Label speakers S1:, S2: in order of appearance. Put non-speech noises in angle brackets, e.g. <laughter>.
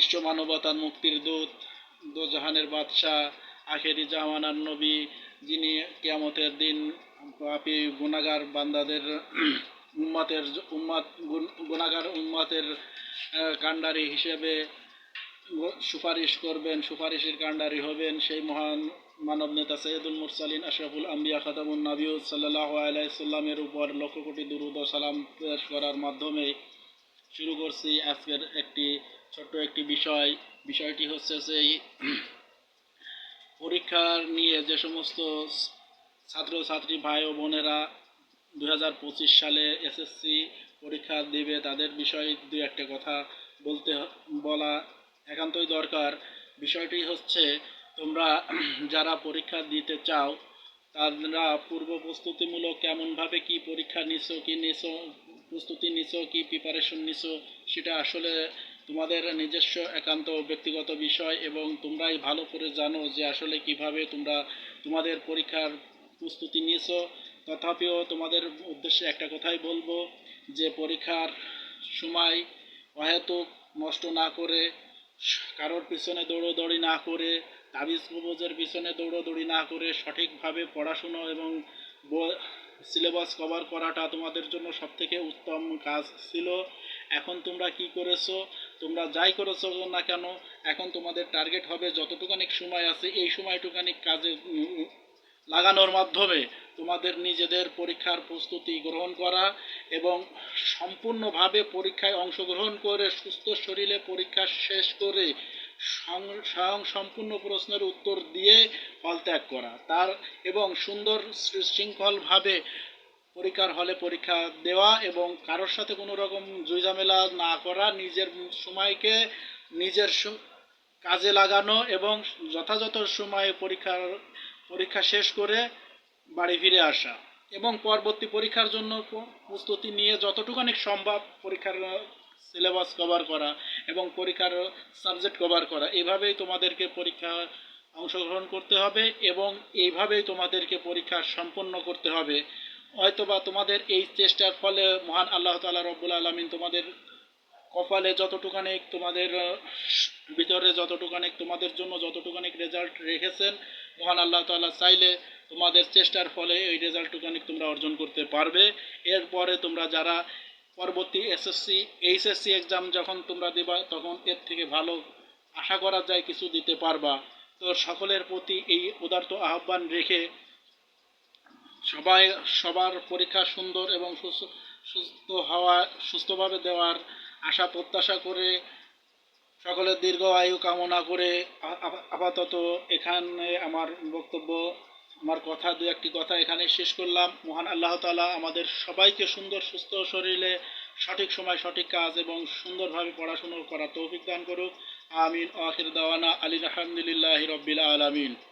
S1: বিশ্ব মানবতার মুক্তির দূত, দোজাহানের বাদশাহ, আখেরি জামানার নবী, যিনি কিয়ামতের দিন পাপী গুণাগার বান্দাদের <clears throat> উম্মাতের উম্মাত গুণাগার উম্মাতের কাণ্ডারি হিসেবে সুপারিশ করবেন, সুপারিশের কাণ্ডারি হবেন সেই মহান মানব নেতা সৈয়দুল মুরসালিন আশরাফুল আম্বিয়া খাতামুন নাবিউ সাল্লাহ আলাইসাল্লামের উপর লক্ষ কোটি দুরুদ সালাম পেশ করার মাধ্যমে শুরু করছি আজকের একটি ছোট্ট একটি বিষয়। বিষয়টি হচ্ছে সেই পরীক্ষা নিয়ে যে সমস্ত ছাত্রছাত্রী ভাই ও বোনেরা দু হাজার পঁচিশ সালে এসএসসি পরীক্ষা দেবে, তাদের বিষয়ে দু একটা কথা বলতে বলা একান্তই দরকার। বিষয়টি হচ্ছে, তোমরা যারা পরীক্ষা দিতে চাও, তারা পূর্ব প্রস্তুতিমূলক কেমনভাবে কি পরীক্ষা নিছো, কি নিছো প্রস্তুতি নিছো, কি প্রিপারেশন নিছো, সেটা আসলে তোমাদের নিজস্ব একান্ত ব্যক্তিগত বিষয় এবং তোমরাই ভালো করে জানো যে আসলে কীভাবে তোমরা তোমাদের পরীক্ষার প্রস্তুতি নিয়েছো তথাপিও তোমাদের উদ্দেশ্যে একটা কথাই বলব যে পরীক্ষার সময় অহেতুক নষ্ট না করে, কারোর পিছনে দৌড়োদৌড়ি না করে, তাবিজ কবজের পিছনে দৌড়োদৌড়ি না করে সঠিকভাবে পড়াশুনো এবং সিলেবাস কভার করাটা তোমাদের জন্য সবথেকে উত্তম কাজ ছিল। এখন তোমরা কি করেছ? তোমরা যাই করেছ না কেন, এখন তোমাদের টার্গেট হবে যতটুকানি সময় আছে, এই সময়টুকানি কাজে লাগানোর মাধ্যমে তোমাদের নিজেদের পরীক্ষার প্রস্তুতি গ্রহণ করা এবং সম্পূর্ণভাবে পরীক্ষায় অংশগ্রহণ করে সুস্থ শরীরে পরীক্ষা শেষ করে স্বয়ং সম্পূর্ণ প্রশ্নের উত্তর দিয়ে হল ত্যাগ করা। তার এবং সুন্দর শৃঙ্খলভাবে পরীক্ষার হলে পরীক্ষা দেওয়া এবং কারোর সাথে কোনো রকম ঝামেলা না করা, নিজের সময়কে নিজের কাজে লাগানো এবং যথাযথ সময়ে পরীক্ষার, পরীক্ষা শেষ করে বাড়ি ফিরে আসা এবং পরবর্তী পরীক্ষার জন্য প্রস্তুতি নিয়ে যতটুকুনি সম্ভব পরীক্ষার সিলেবাস কভার করা। এবং পরীক্ষার সাবজেক্ট কভার করা। এভাবেই তোমাদেরকে পরীক্ষা অংশগ্রহণ করতে হবে এবং এইভাবেই তোমাদেরকে পরীক্ষা সম্পন্ন করতে হবে। হয়তোবা তোমাদের এই চেষ্টার ফলে মহান আল্লাহ তাআলা রব্বুল আলমিন তোমাদের কপালে যতটুকানি তোমাদের, ভিতরে যতটুকানি তোমাদের জন্য যতটুকানি রেজাল্ট রেখেছেন, মহান আল্লাহ তাআলা চাইলে তোমাদের চেষ্টার ফলে এই রেজাল্টটুকানি তোমরা অর্জন করতে পারবে। এরপরে তোমরা যারা পরবর্তী এসএসসি এইচএসসি এক্সাম যখন তোমরা দেবা, তখন এর থেকে ভালো আশা করা যায় কিছু দিতে পারবা। তো সকলের প্রতি এই উদার্ত আহ্বান রেখে সবাই, সবার পরীক্ষা সুন্দর এবং সুস্থ- হওয়া, সুস্থভাবে দেওয়ার আশা, প্রত্যাশা করে সকলের দীর্ঘ আয়ু কামনা করে আপাতত এখানে আমার বক্তব্য আমার কথা, দু একটি কথা এখানে শেষ করলাম। মহান আল্লাহ তালা আমাদের সবাইকে সুন্দর, সুস্থ শরীরে সঠিক সময় সঠিক কাজ এবং সুন্দরভাবে পড়াশুনো করার তৌফিক দান করুক। আমিন। আখির দাওয়ানা। আলী আলহামদুলিল্লাহ রব্বিল আলামিন।